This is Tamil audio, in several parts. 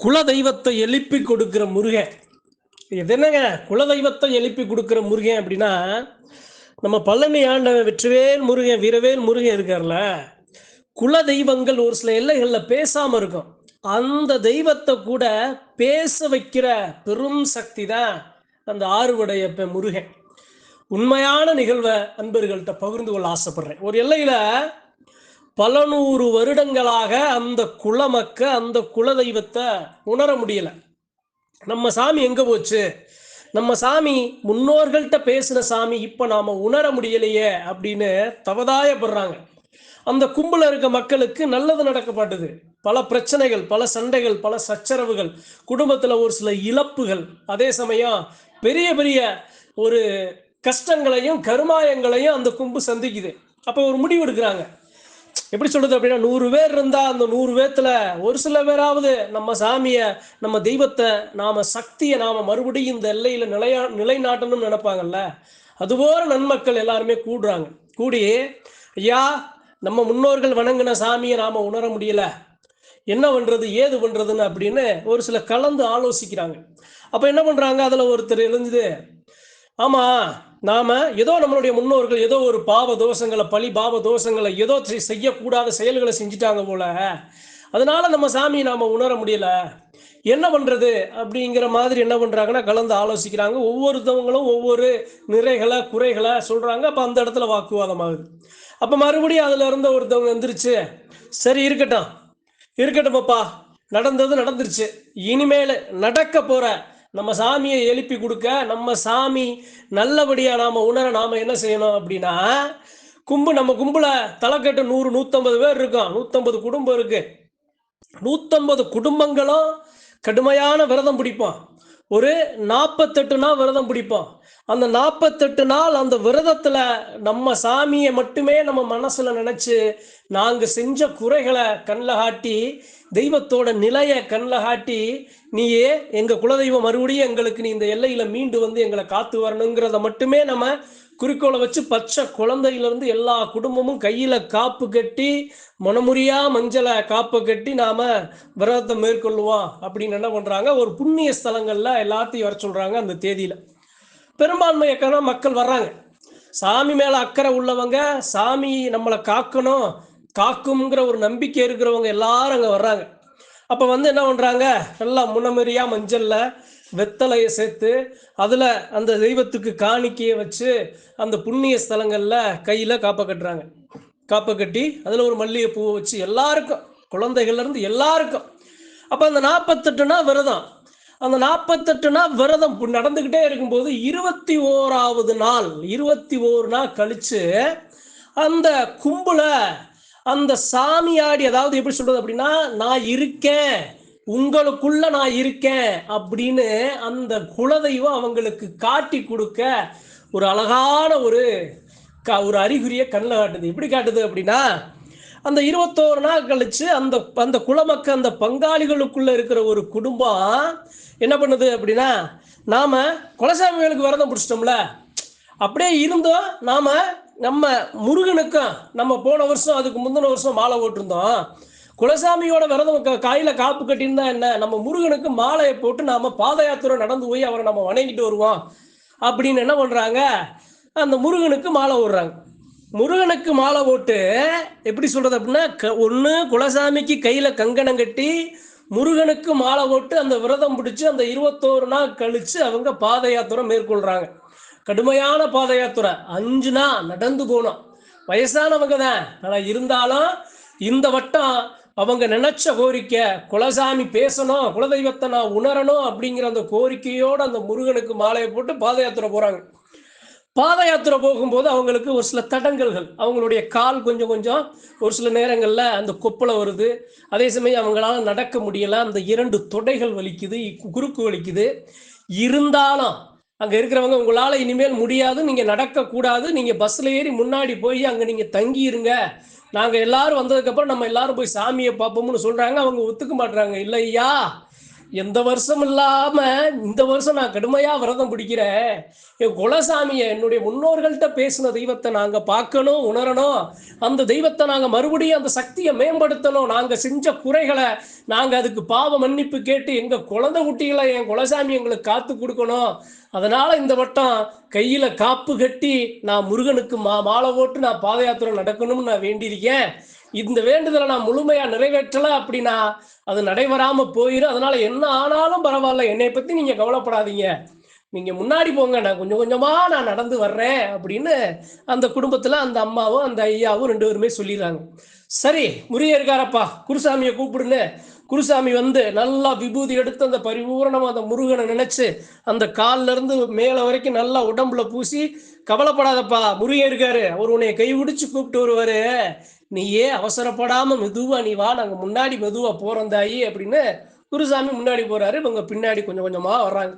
குல தெய்வத்தை எழுப்பி கொடுக்கிற முருகன். இது என்னங்க? குல தெய்வத்தை எழுப்பி கொடுக்கிற முருகன் அப்படின்னா நம்ம பழனி ஆண்டவன் வெற்றிவேல் முருகன் வீரவேல் முருகன் இருக்கார்ல. குல தெய்வங்கள் ஒரு சில எல்லைகளில் பேசாமல் இருக்கும். அந்த தெய்வத்தை கூட பேச வைக்கிற பெரும் சக்தி தான் அந்த ஆறுவடையப்ப முருகன். உண்மையான நிகழ்வை அன்பர்கள்ட்ட பகிர்ந்து கொள்ள ஆசைப்படுறேன். ஒரு எல்லையில் பல நூறு வருடங்களாக அந்த குலமக்க அந்த குல தெய்வத்தை உணர முடியல. நம்ம சாமி எங்க போச்சு? நம்ம சாமி முன்னோர்கள்ட்ட பேசின சாமி இப்ப நாம உணர முடியலையே அப்படின்னு தவதாயப்படுறாங்க. அந்த கும்பல இருக்க மக்களுக்கு நல்லது நடக்கப்பட்டது பல பிரச்சனைகள் பல சண்டைகள் பல சச்சரவுகள் குடும்பத்துல ஒரு சில இழப்புகள். அதே சமயம் பெரிய பெரிய ஒரு கஷ்டங்களையும் கருமாயங்களையும் அந்த கும்பு சந்திக்குது. அப்போ ஒரு முடிவு எடுக்கிறாங்க. எப்படி சொல்றது அப்படின்னா நூறு பேர் இருந்தா அந்த நூறு பேத்துல ஒரு சில பேராவது நம்ம சாமிய நம்ம தெய்வத்தை நாம சக்தியை நாம மறுபடியும் இந்த எல்லையில நிலையா நிலைநாட்டணும்னு நினைப்பாங்கல்ல? அதுபோல நன்மக்கள் எல்லாருமே கூடுறாங்க. கூடி ஐயா நம்ம முன்னோர்கள் வணங்கின சாமியை நாம உணர முடியல. என்ன பண்றது ஏது பண்றதுன்னு அப்படின்னு ஒரு சில கலந்து ஆலோசிக்கிறாங்க. அப்ப என்ன பண்றாங்க? அதுல ஒருத்தர் எழுந்துது ஆமா நாம ஏதோ நம்மளுடைய முன்னோர்கள் ஏதோ ஒரு பாவ தோஷங்களை பழி பாவ தோஷங்களை ஏதோ செய்- செய்யக்கூடாத செயல்களை செஞ்சுட்டாங்க போல. அதனால நம்ம சாமியை நாம உணர முடியல. என்ன பண்றது அப்படிங்கிற மாதிரி என்ன பண்றாங்கன்னா கலந்து ஆலோசிக்கிறாங்க. ஒவ்வொருத்தவங்களும் ஒவ்வொரு நிறைகளை குறைகளை சொல்றாங்க. அப்ப அந்த இடத்துல வாக்குவாதம் ஆகுது. அப்ப மறுபடியும் அதுல இருந்த ஒருத்தவங்க எந்திரிச்சு சரி இருக்கட்டும். இருக்கட்டும் அப்பா நடந்தது நடந்துருச்சு. இனிமேல் நடக்க போற நம்ம சாமியை எழுப்பி கொடுக்க நம்ம சாமி நல்லபடியாக நாம் உணர நாம் என்ன செய்யணும் அப்படின்னா கும்பு நம்ம கும்புல தலைக்கட்டு நூறு நூற்றம்பது பேர் இருக்கும். நூற்றம்பது குடும்பம் இருக்கு. நூற்றம்பது குடும்பங்களும் கடுமையான விரதம் பிடிப்போம். ஒரு நாற்பத்தெட்டு நாள் விரதம் பிடிப்போம். அந்த நாற்பத்தெட்டு நாள் அந்த விரதத்தில் நம்ம சாமியை மட்டுமே நம்ம மனசில் நினச்சி நாங்கள் செஞ்ச குறைகளை கண்ணில் காட்டி தெய்வத்தோட நிலையை கண்ணில் காட்டி நீயே எங்க குலதெய்வம் மறுபடியும் எங்களுக்கு நீ இந்த எல்லையில மீண்டு வந்து எங்களை காத்து வரணுங்கிறத மட்டுமே நம்ம குறிக்கோளை வச்சு பச்சை குழந்தையிலிருந்து எல்லா குடும்பமும் கையில காப்பு கட்டி மனமுறியா மஞ்சளை காப்பு கட்டி நாம விரதத்தை மேற்கொள்ளுவோம். அப்படின்னு என்ன பண்றாங்க? ஒரு புண்ணிய ஸ்தலங்கள்ல எல்லாத்தையும் வர சொல்றாங்க அந்த தேதியில. பெரும்பான்மையக்கான மக்கள் வர்றாங்க. சாமி மேல அக்கறை உள்ளவங்க சாமி நம்மளை காக்கணும் காக்கும்ங்கிற ஒரு நம்பிக்கை இருக்கிறவங்க எல்லாரும் அங்கே வர்றாங்க. அப்போ வந்து என்ன பண்ணுறாங்க நல்லா முன்னமரியா மஞ்சளில் வெத்தலையை சேர்த்து அதில் அந்த தெய்வத்துக்கு காணிக்கையை வச்சு அந்த புண்ணிய ஸ்தலங்களில் கையில் காப்பை கட்டுறாங்க. காப்பை கட்டி அதில் ஒரு மல்லிகை பூவை வச்சு எல்லாருக்கும் குழந்தைகள்லேருந்து எல்லாருக்கும். அப்போ அந்த நாற்பத்தெட்டுனா விரதம். அந்த நாற்பத்தெட்டுனா விரதம் நடந்துக்கிட்டே இருக்கும்போது இருபத்தி ஓராவது நாள் இருபத்தி ஓரு நாள் கழித்து அந்த கும்பலை அந்த சாமியாடி அதாவது எப்படி சொல்றது அப்படின்னா நான் இருக்கேன் உங்களுக்குள்ள நான் இருக்கேன் அப்படின்னு அந்த குலதெய்வம் அவங்களுக்கு காட்டி கொடுக்க ஒரு அழகான ஒரு க- ஒரு அறிகுறியை கண்ணில் காட்டுது. எப்படி காட்டுது அப்படின்னா அந்த இருபத்தோரு நாள் கழிச்சு அந்த அந்த குலமக்க அந்த பங்காளிகளுக்குள்ள இருக்கிற ஒரு குடும்பம் என்ன பண்ணுது அப்படின்னா நாம குலசாமிகளுக்கு விரதம் பிடிச்சிட்டோம்ல அப்படியே இருந்தோம். நாம் நம்ம முருகனுக்கும் நம்ம போன வருஷம் அதுக்கு முந்தின வருஷம் மாலை போட்டிருந்தோம். குலசாமியோட விரதம் காயில காப்பு கட்டியிருந்தா என்ன? நம்ம முருகனுக்கு மாலையை போட்டு நாம பாத யாத்திரை நடந்து போய் அவரை நம்ம வணங்கிட்டு வருவோம். அப்படின்னு என்ன பண்றாங்க? அந்த முருகனுக்கு மாலை ஓடுறாங்க முருகனுக்கு மாலை போட்டு எப்படி சொல்றது அப்படின்னா க ஒன்று குலசாமிக்கு கையில கங்கணம் கட்டி முருகனுக்கு மாலை போட்டு அந்த விரதம் பிடிச்சி அந்த இருபத்தோரு நாள் கழிச்சு அவங்க பாத யாத்திரை மேற்கொள்றாங்க. கடுமையான பாத யாத்திரை அஞ்சு நாள் நடந்து போனோம் வயசானவங்க தான். ஆனால் இருந்தாலும் இந்த வட்டம் அவங்க நினைச்ச கோரிக்கை குலசாமி பேசணும் குலதெய்வத்தை நான் உணரணும் அப்படிங்கிற அந்த கோரிக்கையோடு அந்த முருகனுக்கு மாலையை போட்டு பாத யாத்திரை போகிறாங்க பாத யாத்திரை போகும்போது அவங்களுக்கு ஒரு சில தடங்கல்கள். அவங்களுடைய கால் கொஞ்சம் கொஞ்சம் ஒரு சில நேரங்களில் அந்த கொப்பளை வருது. அதே சமயம் அவங்களால நடக்க முடியலை. அந்த இரண்டு தொடைகள் வலிக்குது குறுக்கு வலிக்குது. இருந்தாலும் அங்க இருக்கிறவங்க உங்களால இனிமேல் முடியாது நீங்க நடக்க கூடாது நீங்க பஸ்ல ஏறி முன்னாடி போய் அங்க நீங்க தங்கி இருங்க நாங்க எல்லாரும் வந்ததுக்கு அப்புறம் நம்ம எல்லாரும் போய் சாமியை பார்ப்போம்னு சொல்றாங்க அவங்க ஒத்துக்க மாட்டுறாங்க இல்லையா எந்த வருஷம் இல்லாம இந்த வருஷம் நான் கடுமையா விரதம் பிடிக்கிறேன். என் குலசாமியை என்னுடைய முன்னோர்கள்ட்ட பேசின தெய்வத்தை நாங்க பார்க்கணும் உணரணும். அந்த தெய்வத்தை நாங்க மறுபடியும் அந்த சக்தியை மேம்படுத்தணும். நாங்க செஞ்ச குறைகளை நாங்க அதுக்கு பாவ மன்னிப்பு கேட்டு எங்க குழந்தை குட்டிகளை என் குலசாமி எங்களுக்கு காத்து கொடுக்கணும். அதனால இந்த வட்டம் கையில காப்பு கட்டி நான் முருகனுக்கு மா மாலை போட்டு நான் பாத யாத்திரை நடக்கணும்னு நான் வேண்டியிருக்கேன். இந்த வேண்டுதலை நான் முழுமையா நிறைவேற்றல அப்படின்னா அது நடைபெறாம போயிடும் அதனால என்ன ஆனாலும் பரவாயில்ல என்னை பத்தி நீங்க கவலைப்படாதீங்க. நீங்க முன்னாடி போங்க நான் கொஞ்சம் கொஞ்சமா நான் நடந்து வர்றேன் அப்படின்னு அந்த குடும்பத்துல அந்த அம்மாவும் அந்த ஐயாவும் ரெண்டு பேருமே சொல்லிடுறாங்க. சரி முருகன் இருக்காரப்பா குருசாமியை கூப்பிடுன்னு குருசாமி வந்து நல்லா விபூதி எடுத்து அந்த பரிபூரணமா அந்த முருகனை நினைச்சு அந்த கால்ல இருந்து மேல வரைக்கும் நல்லா உடம்புல பூசி கவலைப்படாதப்பா முருகன் இருக்காரு அவர் உன்னை கை பிடிச்சு கூப்பிட்டு வருவாரு. நீயே அவசரப்படாம மெதுவா நீ வா நாங்க முன்னாடி மெதுவா போறோம் தாயி அப்படின்னு குருசாமி முன்னாடி போறாரு. இவங்க பின்னாடி கொஞ்சம் கொஞ்சமா வர்றாங்க.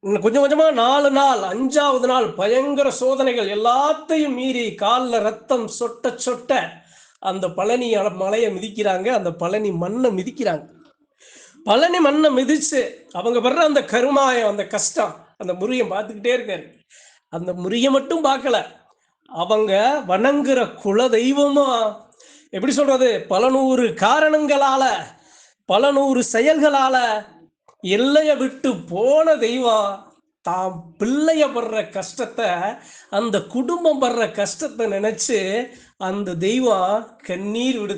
இன்னும் கொஞ்சம் கொஞ்சமா நாலு நாள் அஞ்சாவது நாள் பயங்கர சோதனைகள் எல்லாத்தையும் மீறி கால்ல ரத்தம் சொட்ட சொட்ட அந்த பழனி மலையை மிதிக்கிறாங்க. அந்த பழனி மண்ணை மிதிக்கிறாங்க. பழனி மண்ணை மிதிச்சு அவங்க வர்ற அந்த கருமாயம் அந்த கஷ்டம் அந்த முறியம் பார்த்துக்கிட்டே இருக்காரு. அந்த முறிய மட்டும் பார்க்கல. அவங்க வணங்குற குல தெய்வமும் எப்படி சொல்றது? பல நூறு காரணங்களால பல நூறு செயல்களால எல்லைய விட்டு போன தெய்வம் தாம் பிள்ளைய படுற கஷ்டத்தை அந்த குடும்பம் படுற கஷ்டத்தை நினைச்சு அந்த தெய்வம் கண்ணீர் விடு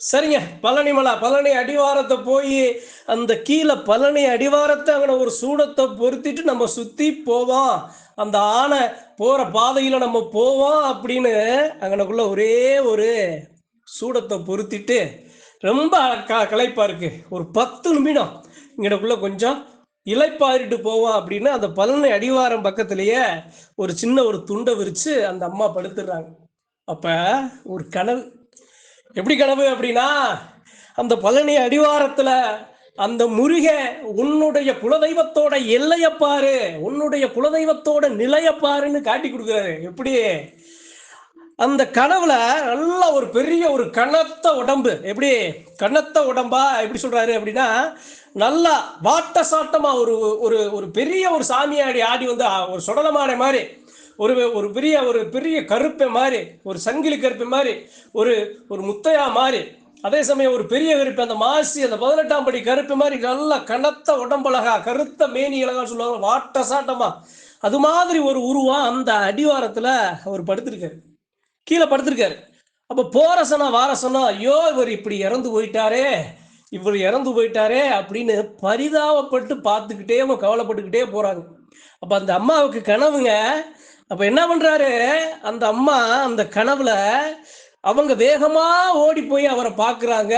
சரிங்க பழனி மலை பழனி அடிவாரத்தை போய் அந்த கீழே பழனி அடிவாரத்தை அங்கே ஒரு சூடத்தை பொருத்திட்டு நம்ம சுற்றி போவோம். அந்த ஆனை போகிற பாதையில் நம்ம போவோம் அப்படின்னு அங்கனக்குள்ள ஒரே ஒரு சூடத்தை பொருத்திட்டு ரொம்ப க களைப்பாக இருக்குது ஒரு பத்து நிமிடம் இங்கனக்குள்ள கொஞ்சம் இலைப்பாரிட்டு போவோம் அப்படின்னு அந்த பழனி அடிவாரம் பக்கத்துலேயே ஒரு சின்ன ஒரு துண்டை விரித்து அந்த அம்மா படுத்துடுறாங்க அப்போ ஒரு கனவு எப்படி கனவு அப்படின்னா அந்த பழனி அடிவாரத்துல அந்த முருக உன்னுடைய குலதெய்வத்தோட எல்லையப்பாரு உன்னுடைய குலதெய்வத்தோட நிலையப்பாருன்னு காட்டி கொடுக்குறாரு. எப்படி? அந்த கனவுல நல்ல ஒரு பெரிய ஒரு கனத்த உடம்பு. எப்படி? கனத்த உடம்பா எப்படி சொல்றாரு அப்படின்னா நல்லா வாட்ட சாட்டமா ஒரு ஒரு ஒரு பெரிய ஒரு சாமியாடி ஆடி வந்து ஒரு சுடலமான மாதிரி ஒரு ஒரு பெரிய ஒரு பெரிய கருப்பை மாதிரி ஒரு சங்கிலி கருப்பை மாதிரி ஒரு ஒரு முத்தையா மாதிரி அதே சமயம் ஒரு பெரிய கருப்பு அந்த மாசி அந்த பதினெட்டாம் படி கருப்பு மாதிரி நல்ல கனத்த உடம்பழகா கருத்த மேனி அழகா சொல்லுவாங்க வாட்ட சாட்டமா அது மாதிரி ஒரு உருவம் அந்த அடிவாரத்துல அவர் படுத்திருக்காரு. கீழே படுத்திருக்காரு. அப்ப போரசனா வாரசனா ஐயோ இவர் இப்படி இறந்து போயிட்டாரே இவர் இறந்து போயிட்டாரே அப்படின்னு பரிதாபப்பட்டு பார்த்துக்கிட்டே கவலைப்பட்டுக்கிட்டே போறாங்க. அப்ப அந்த அம்மாவுக்கு கனவுங்க அப்ப என்ன பண்றாரு? அந்த அம்மா அந்த கனவுல அவங்க வேகமா ஓடி போய் அவரை பாக்குறாங்க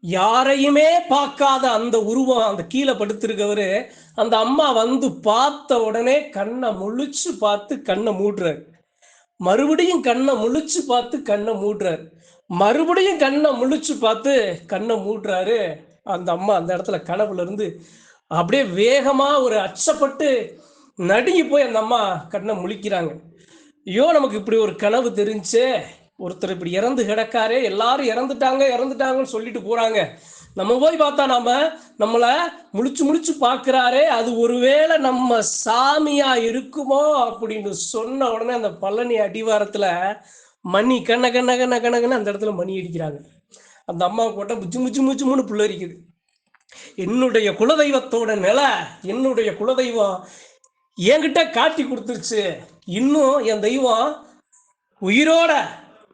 யாரையுமே பார்க்காத அந்த உருவம் அந்த கீழே படுத்திருக்கவரு அந்த அம்மா வந்து பார்த்த உடனே கண்ணை முழிச்சு பார்த்து கண்ணை மூடுறாரு. மறுபடியும் கண்ணை முழிச்சு பார்த்து கண்ணை மூடுறாரு. மறுபடியும் கண்ணை முழிச்சு பார்த்து கண்ணை மூடுறாரு. அந்த அம்மா அந்த இடத்துல கனவுல இருந்து அப்படியே வேகமா ஒரு அச்சப்பட்டு நடுங்கி போய் அந்த அம்மா கண்ணை முழிக்கிறாங்க. ஐயோ நமக்கு இப்படி ஒரு கனவு தெரிஞ்சே ஒருத்தர் இப்படி இறந்து கிடக்காரே எல்லாரும் இறந்துட்டாங்க இறந்துட்டாங்கன்னு சொல்லிட்டு போறாங்க. நம்ம போய் பார்த்தா நாம நம்மளை முழிச்சு முழிச்சு பார்க்குறாரே அது ஒருவேளை நம்ம சாமியா இருக்குமோ அப்படின்னு சொன்ன உடனே அந்த பழனி அடிவாரத்துல மணி கண்ண கண்ண கண்ண கண்ணகன்னு அந்த இடத்துல மணி அடிக்கிறாங்க. அந்த அம்மா போட்ட முச்சு முச்சு முச்சு மூணு என்னுடைய குலதெய்வத்தோட நிலை என்னுடைய குலதெய்வம் என்கிட்ட காட்டி கொடுத்துருச்சு. இன்னும் என் தெய்வம் உயிரோட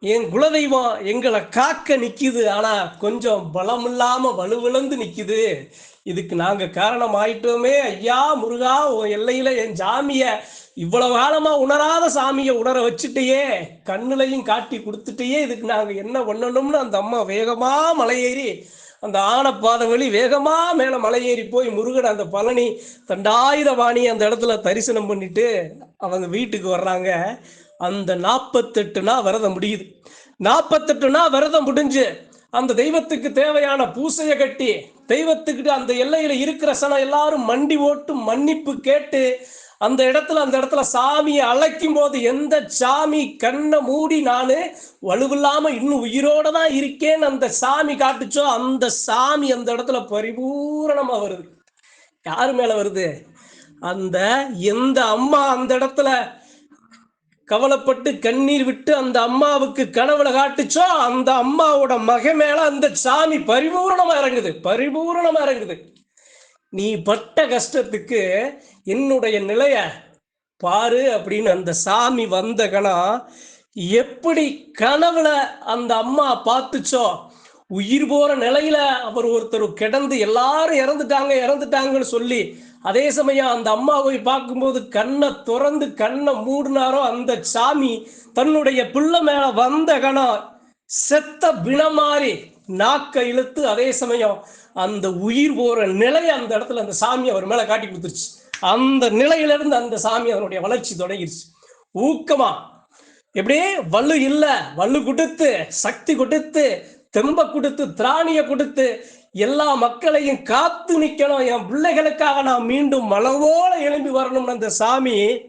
என் குலதெய்வம் எங்களை காக்க நிற்கிது ஆனால் கொஞ்சம் பலம் இல்லாமல் வலுவிழந்து நிற்கிது இதுக்கு நாங்கள் காரணம் ஆயிட்டோமே ஐயா முருகா உன் எல்லையில் என் ஜாமியை இவ்வளவு காலமாக உணராத சாமியை உணர வச்சுட்டையே. கண்ணுலையும் காட்டி கொடுத்துட்டையே. இதுக்கு நாங்கள் என்ன பண்ணணும்னு அந்த அம்மா வேகமாக மலையேறி அந்த ஆனப்பாதை வழி வேகமா மேல மலையேறி போய் முருகன் அந்த பழனி தண்டாயுதபாணி அந்த இடத்துல தரிசனம் பண்ணிட்டு அவங்க வீட்டுக்கு வர்றாங்க. அந்த நாற்பத்தெட்டு நாள் விரதம் முடியுது. நாற்பத்தெட்டு நாள் விரதம் முடிஞ்சு அந்த தெய்வத்துக்கு தேவையான பூசையை கட்டி தெய்வத்துக்கிட்ட அந்த எல்லையில இருக்கிற சனம் எல்லாரும் மண்டி ஓட்டு மன்னிப்பு கேட்டு அந்த இடத்துல அந்த இடத்துல சாமியை அழைக்கும் போது எந்த சாமி கண்ணை மூடி நான் வலுவில்லாம இன்னும் உயிரோட தான் இருக்கேன்னு அந்த சாமி காட்டுச்சோ அந்த சாமி அந்த இடத்துல பரிபூரணமா வருது. யாரு மேல வருது? அந்த எந்த அம்மா அந்த இடத்துல கவலைப்பட்டு கண்ணீர் விட்டு அந்த அம்மாவுக்கு கனவுல காட்டுச்சோ அந்த அம்மாவோட மக மேல அந்த சாமி பரிபூரணமா இறங்குது பரிபூரணமா இறங்குது. நீ பட்ட கஷ்டத்துக்கு என்னுடைய நிலைய பாரு அப்படின்னு அந்த சாமி வந்த கணம் எப்படி கனவுல அந்த அம்மா பார்த்துச்சோ? உயிர் போற நிலையில அவர் ஒருத்தர் கிடந்து எல்லாரும் இறந்துட்டாங்க இறந்துட்டாங்கன்னு சொல்லி அதே சமயம் அந்த அம்மாவை பார்க்கும்போது கண்ணை திறந்து கண்ணை மூடினாரோ அந்த சாமி தன்னுடைய பிள்ளை மேல வந்த கணம் செத்த பிணமாறி நாக்க இழுத்து அதே சமயம் அந்த உயிர் போற நிலையை அந்த இடத்துல அந்த சாமி அவர் மேல காட்டி கொடுத்துருச்சு. அந்த நிலையிலிருந்து அந்த சாமி அதனுடைய வளர்ச்சி தொடங்கிடுச்சு ஊக்கமா. எப்படியே வல்லு இல்ல. வல்லு கொடுத்து சக்தி கொடுத்து தெம்ப கொடுத்து திராணிய கொடுத்து எல்லா மக்களையும் காத்து நிக்கணும். என் பிள்ளைகளுக்காக நான் மீண்டும் மலவோல எழும்பி வரணும்னு அந்த சாமி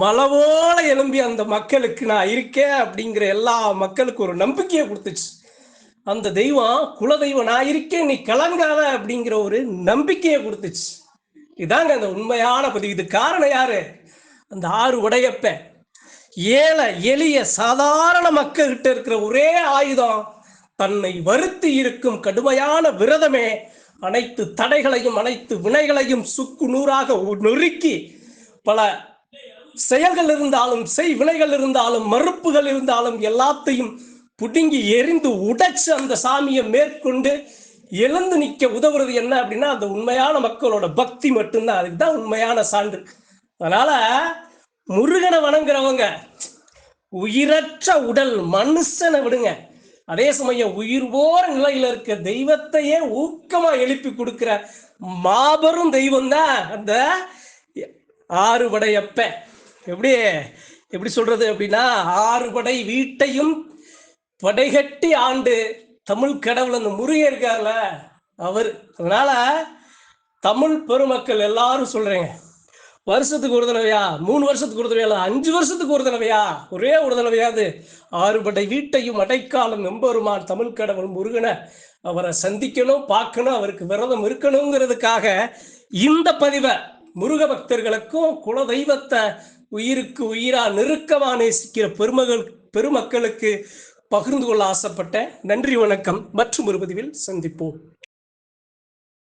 மலவோல எழும்பி அந்த மக்களுக்கு நான் இருக்கேன் அப்படிங்கிற எல்லா மக்களுக்கும் ஒரு நம்பிக்கையை கொடுத்துச்சு. அந்த தெய்வம் குலதெய்வம் நான் இருக்கேன் நீ கலங்காத அப்படிங்கிற ஒரு நம்பிக்கையை கொடுத்துச்சு. இதாங்க அந்த உண்மையான பதிவு. இது காரணம் யாரு? அந்த ஆறு உடையப்ப. ஏழை எளிய சாதாரண மக்கள்கிட்ட இருக்கிற ஒரே ஆயுதம் தன்னை வருத்தி இருக்கும் கடுமையான விரதமே அனைத்து தடைகளையும் அனைத்து வினைகளையும் சுக்கு நூறாக நொறுக்கி பல செயல்கள் இருந்தாலும் செய் வினைகள் இருந்தாலும் மறுப்புகள் இருந்தாலும் எல்லாத்தையும் புடுங்கி எரிந்து உடைச்சு அந்த சாமியை மேற்கொண்டு எழுந்து நிக்க உதவுறது என்ன அப்படின்னா அந்த உண்மையான மக்களோட பக்தி மட்டும்தான். அதுதான் உண்மையான சான்று. அதனால முருகனை வணங்குறவங்க உயிரற்ற உடல் மனுஷனை விடுங்க. அதே சமயம் உயிர் போற நிலையில இருக்க தெய்வத்தையே ஊக்கமா எழுப்பி கொடுக்கிற மாபெரும் தெய்வம் தான் அந்த ஆறுபடையப்ப. எப்படி எப்படி சொல்றது அப்படின்னா ஆறுபடை வீட்டையும் படைகட்டி ஆண்டு தமிழ் கடவுள் அந்த முருகன் இருக்கார்ல அவர். அதனால தமிழ் பெருமக்கள் எல்லாரும் சொல்றேங்க. வருஷத்துக்கு ஒரு தடவையா? மூணு வருஷத்துக்கு ஒரு தடவையா? அஞ்சு வருஷத்துக்கு ஒரு தடவையா? ஒரே ஒரு தடவையாது ஆறுபடை வீட்டையும் அடைக்காலம் எம்பெருமான் தமிழ் கடவுள் முருகனை அவரை சந்திக்கணும் பார்க்கணும் அவருக்கு விரதம் இருக்கணுங்கிறதுக்காக இந்த பதிவை முருக பக்தர்களுக்கும் குல தெய்வத்தை உயிருக்கு உயிரா நெருக்கமா நேசிக்கிற பெருமகள் பெருமக்களுக்கு பகிர்ந்து கொள்ள ஆசைப்பட்ட நன்றி வணக்கம் மற்றும் ஒரு பதிவில் சந்திப்போம்.